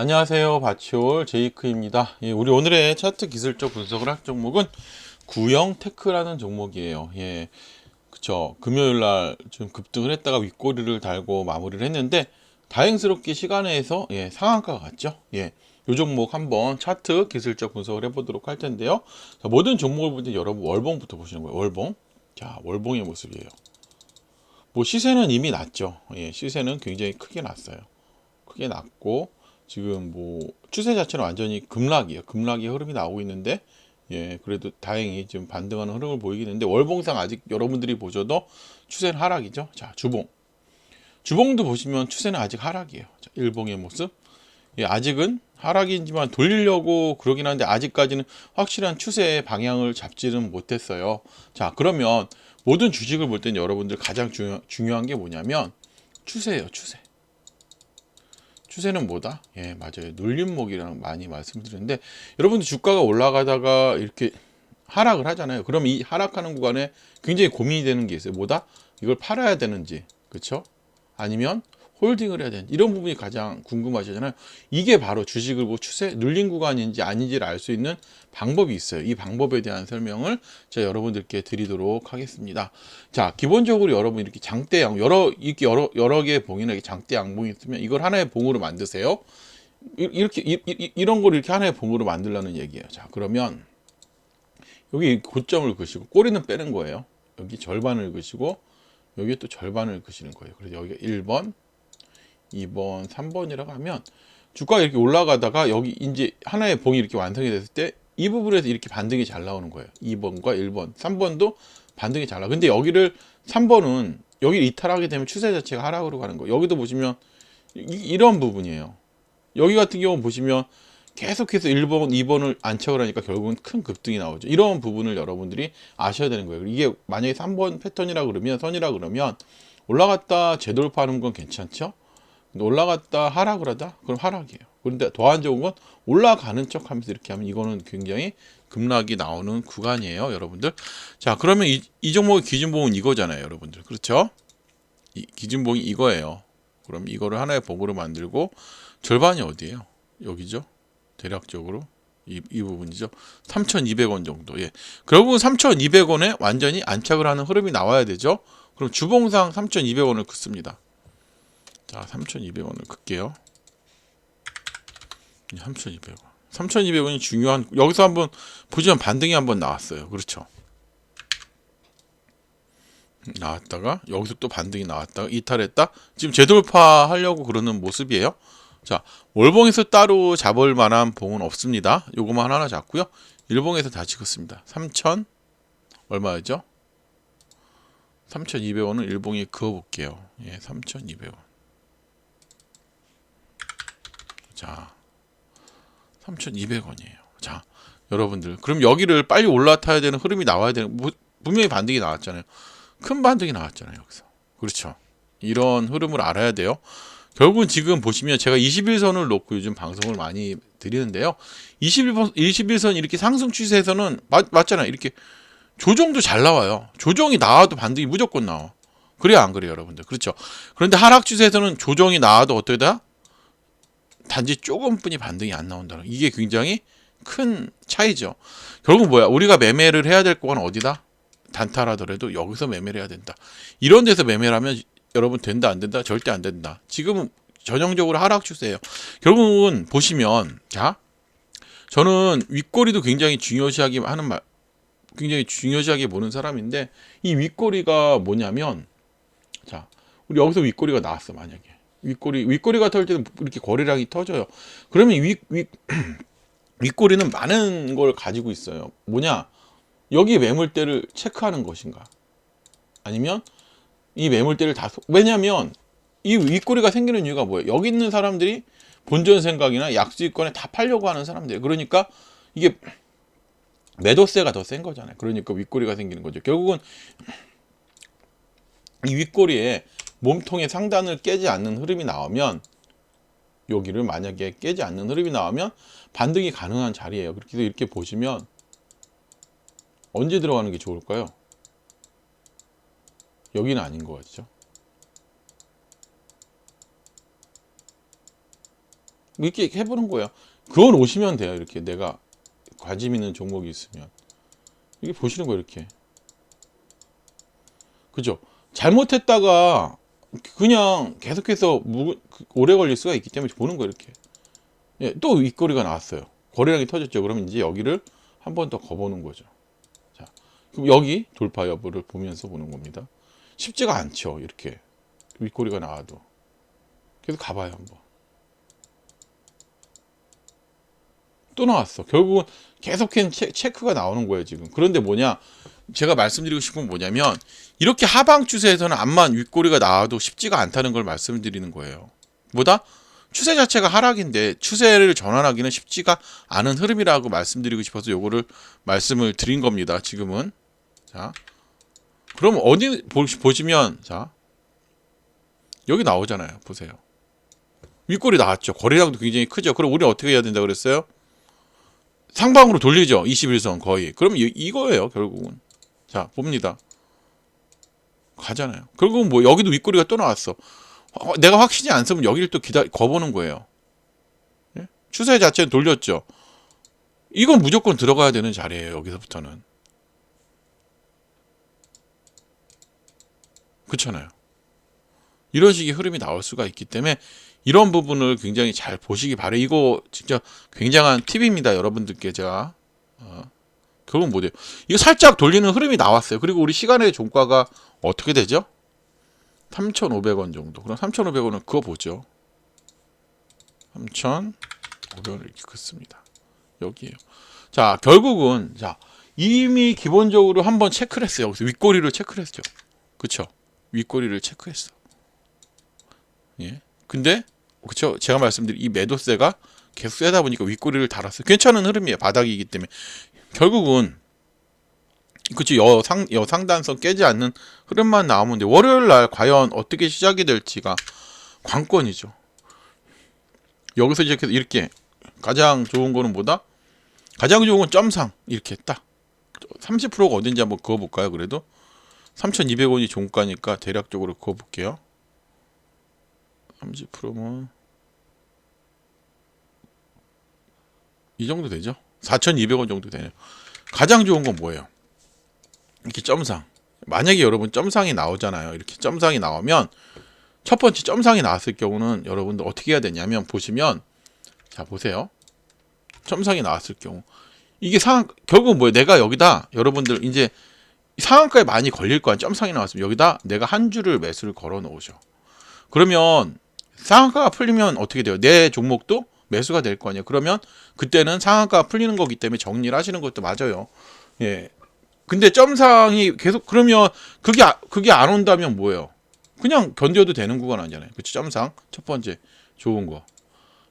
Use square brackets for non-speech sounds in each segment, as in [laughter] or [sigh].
안녕하세요. 바치올 제이크입니다. 예, 우리 오늘의 차트 기술적 분석을 할 종목은 구형 테크라는 종목이에요. 예, 그쵸. 금요일 날 좀 급등을 했다가 윗꼬리를 달고 마무리를 했는데 다행스럽게 시간에서 예, 상한가가 갔죠. 예. 요 종목 한번 차트 기술적 분석을 해보도록 할 텐데요. 자, 모든 종목을 볼때 여러분 월봉부터 보시는 거예요. 월봉. 자, 월봉의 모습이에요. 뭐 시세는 이미 났죠. 예, 시세는 굉장히 크게 났어요. 크게 났고 지금 뭐 추세 자체는 완전히 급락이에요. 급락의 흐름이 나오고 있는데 예, 그래도 다행히 지금 반등하는 흐름을 보이긴 했는데 월봉상 아직 여러분들이 보셔도 추세는 하락이죠. 자, 주봉. 주봉도 보시면 추세는 아직 하락이에요. 자, 일봉의 모습. 예, 아직은 하락이지만 돌리려고 그러긴 하는데 아직까지는 확실한 추세의 방향을 잡지는 못했어요. 자, 그러면 모든 주식을 볼 때는 여러분들 가장 중요, 중요한 게 뭐냐면 추세예요, 추세. 추세는 뭐다? 예, 맞아요. 눌림목이라는 많이 말씀드리는데 여러분들 주가가 올라가다가 이렇게 하락을 하잖아요. 그럼 이 하락하는 구간에 굉장히 고민이 되는 게 있어요. 뭐다? 이걸 팔아야 되는지, 그렇죠? 아니면 홀딩을 해야 되는지 이런 부분이 가장 궁금하시잖아요. 이게 바로 주식을 뭐 추세 눌린 구간인지 아닌지를 알 수 있는 방법이 있어요. 이 방법에 대한 설명을 제가 여러분들께 드리도록 하겠습니다. 자, 기본적으로 여러분 이렇게 장대 양 여러 이렇게 여러 여러 개의 봉이나 장대 양봉이 있으면 이걸 하나의 봉으로 만드세요. 이- 이렇게 이, 이, 이런 걸 이렇게 하나의 봉으로 만들라는 얘기예요. 자, 그러면 여기 고점을 그시고 꼬리는 빼는 거예요. 여기 절반을 그시고 여기 또 절반을 그시는 거예요. 그래서 여기가 1번, 2번, 3번이라고 하면 주가가 이렇게 올라가다가 여기 이제 하나의 봉이 이렇게 완성이 됐을 때 이 부분에서 이렇게 반등이 잘 나오는 거예요. 2번과 1번, 3번도 반등이 잘 나. 근데 여기를 3번은 여기를 이탈하게 되면 추세 자체가 하락으로 가는 거예요. 여기도 보시면 이, 이런 부분이에요. 여기 같은 경우 보시면 계속해서 1번, 2번을 안착을 하니까 결국은 큰 급등이 나오죠. 이런 부분을 여러분들이 아셔야 되는 거예요. 이게 만약에 3번 패턴이라 그러면 선이라 그러면 올라갔다 재돌파하는 건 괜찮죠? 올라갔다 하락을 하다? 그럼 하락이에요. 그런데 더 안 좋은 건 올라가는 척 하면서 이렇게 하면 이거는 굉장히 급락이 나오는 구간이에요, 여러분들. 자, 그러면 이, 이 종목의 기준봉은 이거잖아요, 여러분들. 그렇죠? 이 기준봉이 이거예요. 그럼 이거를 하나의 봉으로 만들고 절반이 어디예요? 여기죠? 대략적으로 이, 이 부분이죠. 3,200원 정도. 예. 결국은 3,200원에 완전히 안착을 하는 흐름이 나와야 되죠. 그럼 주봉상 3,200원을 긋습니다. 자, 3,200원을 긋게요. 3,200원. 3,200원이 중요한 여기서 한번 보시면 반등이 한번 나왔어요. 그렇죠? 나왔다가 여기서 또 반등이 나왔다가 이탈했다. 지금 재돌파 하려고 그러는 모습이에요. 자, 월봉에서 따로 잡을 만한 봉은 없습니다. 요거만 하나 잡고요. 일봉에서 다 찍었습니다. 3,000 얼마였죠? 3,200원은 일봉에 그어 볼게요. 예, 3,200원. 자, 3,200원이에요. 자, 여러분들. 그럼 여기를 빨리 올라타야 되는 흐름이 나와야 되는 뭐, 분명히 반등이 나왔잖아요. 큰 반등이 나왔잖아요, 여기서. 그렇죠. 이런 흐름을 알아야 돼요. 결국은 지금 보시면 제가 21선을 놓고 요즘 방송을 많이 드리는데요. 21선, 21선 이렇게 상승 추세에서는 맞, 맞잖아요. 이렇게 조정도 잘 나와요. 조정이 나와도 반등이 무조건 나와. 그래요, 안 그래요, 여러분들? 그렇죠. 그런데 하락 추세에서는 조정이 나와도 어떠다? 단지 조금뿐이 반등이 안 나온다는 이게 굉장히 큰 차이죠. 결국 뭐야? 우리가 매매를 해야 될 거는 어디다? 단타라더라도 여기서 매매를 해야 된다. 이런 데서 매매를 하면 여러분 된다 안 된다? 절대 안 된다. 지금은 전형적으로 하락 추세예요. 결국은 보시면 자 저는 윗꼬리도 굉장히 중요시하게 하는 말 굉장히 중요시하게 보는 사람인데 이 윗꼬리가 뭐냐면 자 우리 여기서 윗꼬리가 나왔어 만약에 윗꼬리 윗꼬리가 털 때는 이렇게 거래량이 터져요. 그러면 윗윗 [clears throat] 윗꼬리는 많은 걸 가지고 있어요. 뭐냐 여기 매물대를 체크하는 것인가 아니면 이 매물대를 다 소- 왜냐면 이 윗꼬리가 생기는 이유가 뭐예요? 여기 있는 사람들이 본전 생각이나 약수익권에 다 팔려고 하는 사람들. 그러니까 이게 매도세가 더 센 거잖아요. 그러니까 윗꼬리가 생기는 거죠. 결국은 이 윗꼬리에 몸통의 상단을 깨지 않는 흐름이 나오면 여기를 만약에 깨지 않는 흐름이 나오면 반등이 가능한 자리예요. 그렇게 이렇게 보시면 언제 들어가는 게 좋을까요? 여기는 아닌 것 같죠? 이렇게 해보는 거예요. 그걸 오시면 돼요. 이렇게 내가 관심 있는 종목이 있으면 이게 보시는 거예요. 이렇게 그죠? 잘못했다가 그냥 계속해서 무, 그- 오래 걸릴 수가 있기 때문에 보는 거예요. 이렇게 예, 또 윗거리가 나왔어요. 거래량이 터졌죠. 그러면 이제 여기를 한 번 더 거보는 거죠. 자, 그럼 여기 돌파 여부를 보면서 보는 겁니다. 쉽지가 않죠. 이렇게 윗거리가 나와도 계속 가봐요 한번. 또 나왔어. 결국은 계속해서 체- 체크가 나오는 거예요 지금. 그런데 뭐냐? 제가 말씀드리고 싶은 건 뭐냐면 이렇게 하방 추세에서는 암만 윗꼬리가 나와도 쉽지가 않다는 걸 말씀드리는 거예요. 뭐다? 추세 자체가 하락인데 추세를 전환하기는 쉽지가 않은 흐름이라고 말씀드리고 싶어서 요거를 말씀을 드린 겁니다. 지금은 자 그럼 어디 보- 보시면 자 여기 나오잖아요. 보세요. 윗골이 나왔죠. 거래량도 굉장히 크죠. 그럼 우리 어떻게 해야 된다 그랬어요? 상방으로 돌리죠. 21선 거의. 그럼 이, 이거예요, 결국은. 자, 봅니다. 가잖아요. 결국은 뭐 여기도 윗꼬리가 또 나왔어. 어, 내가 확신이 안 쓰면 여기를 또 기다 거보는 거예요. 예? 추세 자체는 돌렸죠. 이건 무조건 들어가야 되는 자리예요. 여기서부터는. 그렇잖아요. 이런 식의 흐름이 나올 수가 있기 때문에 이런 부분을 굉장히 잘 보시기 바래요. 이거 진짜 굉장한 팁입니다. 여러분들께 제가 어, 결국은 뭐돼요? 이거 살짝 돌리는 흐름이 나왔어요. 그리고 우리 시간의 종가가 어떻게 되죠? 3,500원 정도. 그럼 3,500원은 그거 보죠. 3,500원 이렇게 긋습니다. 여기에요. 자, 결국은 자 이미 기본적으로 한번 체크를 했어요. 여기서 윗꼬리를 체크를 했죠. 그쵸? 윗꼬리를 체크했어. 예. 근데 그쵸? 제가 말씀드린 이 매도세가 계속 세다 보니까 윗꼬리를 달았어요. 괜찮은 흐름이에요. 바닥이기 때문에 결국은 그치 여상 여상단선 깨지 않는 흐름만 나오면 돼. 월요일 날 과연 어떻게 시작이 될지가 관건이죠. 여기서 이제 이렇게 가장 좋은 거는 뭐다? 가장 좋은 건 점상 이렇게 딱 30%가 어딘지 한번 그어 볼까요? 그래도 3,200원이 종가니까 대략적으로 그어 볼게요. 30%면 이 정도 되죠? 4,200원 정도 되네요. 가장 좋은 건 뭐예요? 이렇게 점상. 만약에 여러분 점상이 나오잖아요. 이렇게 점상이 나오면 첫 번째 점상이 나왔을 경우는 여러분들 어떻게 해야 되냐면 보시면 자 보세요. 점상이 나왔을 경우 이게 상한 결국은 뭐예요? 내가 여기다 여러분들 이제 상한가에 많이 걸릴 거야. 점상이 나왔으면 여기다 내가 한 주를 매수를 걸어 놓으셔. 그러면 상한가가 풀리면 어떻게 돼요? 내 종목도 매수가 될 거 아니에요. 그러면 그때는 상한가가 풀리는 거기 때문에 정리를 하시는 것도 맞아요. 예. 근데 점상이 계속 그러면 그게 아- 그게 안 온다면 뭐예요? 그냥 견뎌도 되는 구간 아니잖아요. 그치 점상 첫 번째 좋은 거.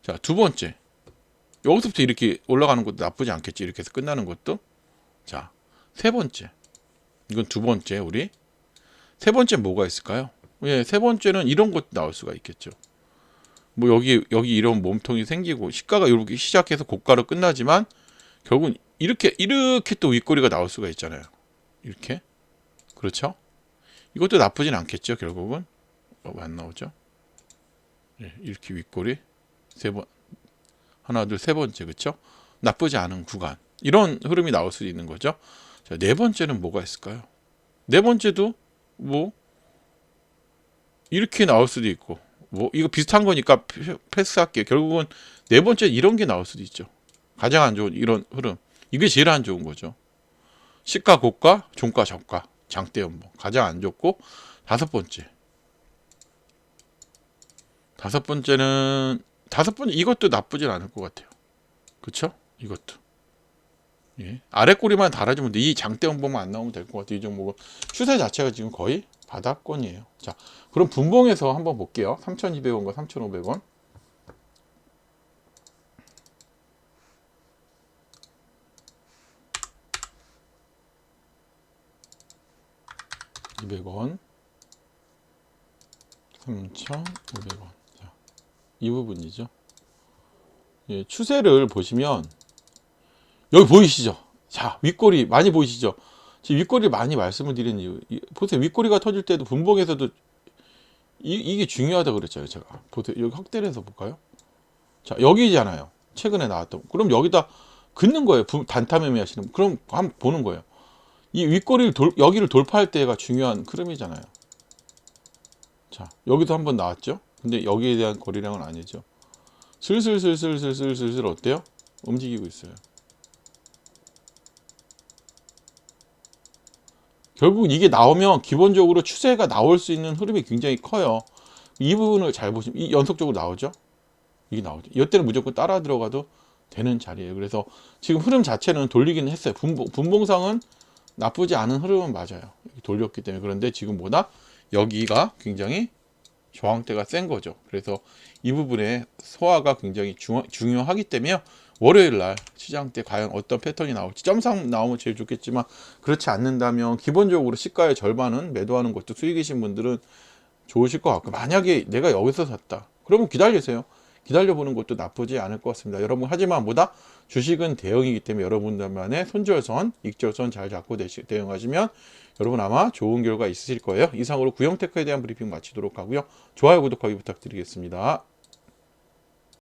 자 두 번째 여기서부터 이렇게 올라가는 것도 나쁘지 않겠지. 이렇게 해서 끝나는 것도. 자 세 번째 이건 두 번째 우리 세 번째 뭐가 있을까요? 예, 세 번째는 이런 것도 나올 수가 있겠죠. 뭐 여기 여기 이런 몸통이 생기고 시가가 이렇게 시작해서 고가로 끝나지만 결국은 이렇게 이렇게 또 윗꼬리가 나올 수가 있잖아요. 이렇게 그렇죠? 이것도 나쁘진 않겠죠. 결국은 어, 왜안 나오죠? 예, 이렇게 윗꼬리 세 번 하나 둘 세 번째 그렇죠? 나쁘지 않은 구간 이런 흐름이 나올 수도 있는 거죠. 자, 네 번째는 뭐가 있을까요? 네 번째도 뭐 이렇게 나올 수도 있고 뭐 이거 비슷한 거니까 패- 패스할게요. 결국은 네 번째 이런 게 나올 수도 있죠. 가장 안 좋은 이런 흐름. 이게 제일 안 좋은 거죠. 시가 고가, 종가 저가, 장대 연봉 가장 안 좋고 다섯 번째. 다섯 번째는 다섯 번째 이것도 나쁘진 않을 것 같아요. 그쵸? 이것도. 예. 아래 꼬리만 달아주면 돼. 이 장대 연봉만 안 나오면 될 것 같아요. 이 종목은 추세 자체가 지금 거의 바닥권이에요. 자, 그럼 분봉에서 한번 볼게요. 3,200원과 3,500원. (200원) (3,500원) 자, 이 부분이죠 예, 추세를 보시면 여기 보이시죠 자 윗꼬리 많이 보이시죠 지금 윗꼬리 많이 말씀을 드린 이유 이- 보세요 윗꼬리가 터질 때도 분봉에서도 이, 이게 중요하다 그랬잖아요 제가 보세요 여기 확대를 해서 볼까요 자 여기잖아요. 최근에 나왔던. 그럼 여기다 긋는 거예요. 부- 단타 매매 하시는 분. 그럼 한번 보는 거예요. 이 윗꼬리를 돌, 여기를 돌파할 때가 중요한 흐름이잖아요. 자 여기도 한번 나왔죠. 근데 여기에 대한 거리량은 아니죠. 슬슬슬슬슬슬슬슬 어때요? 움직이고 있어요. 결국 이게 나오면 기본적으로 추세가 나올 수 있는 흐름이 굉장히 커요. 이 부분을 잘 보시면 이 연속적으로 나오죠. 이게 나오죠. 이때는 무조건 따라 들어가도 되는 자리예요. 그래서 지금 흐름 자체는 돌리기는 했어요. 분봉, 분봉 상은 나쁘지 않은 흐름은 맞아요. 돌렸기 때문에 그런데 지금보다 여기가 굉장히 저항대가 센 거죠. 그래서 이 부분에 소화가 굉장히 중, 중요하기 때문에 월요일 날 시장 때 과연 어떤 패턴이 나올지 점상 나오면 제일 좋겠지만 그렇지 않는다면 기본적으로 시가의 절반은 매도하는 것도 수익이신 분들은 좋으실 것 같고 만약에 내가 여기서 샀다 그러면 기다리세요. 기다려 보는 것도 나쁘지 않을 것 같습니다. 여러분 하지만 뭐다 주식은 대응이기 때문에 여러분들만의 손절선 익절선 잘 잡고 대응하시면 여러분 아마 좋은 결과 있으실 거예요. 이상으로 구형테크에 대한 브리핑 마치도록 하고요. 좋아요 구독하기 부탁드리겠습니다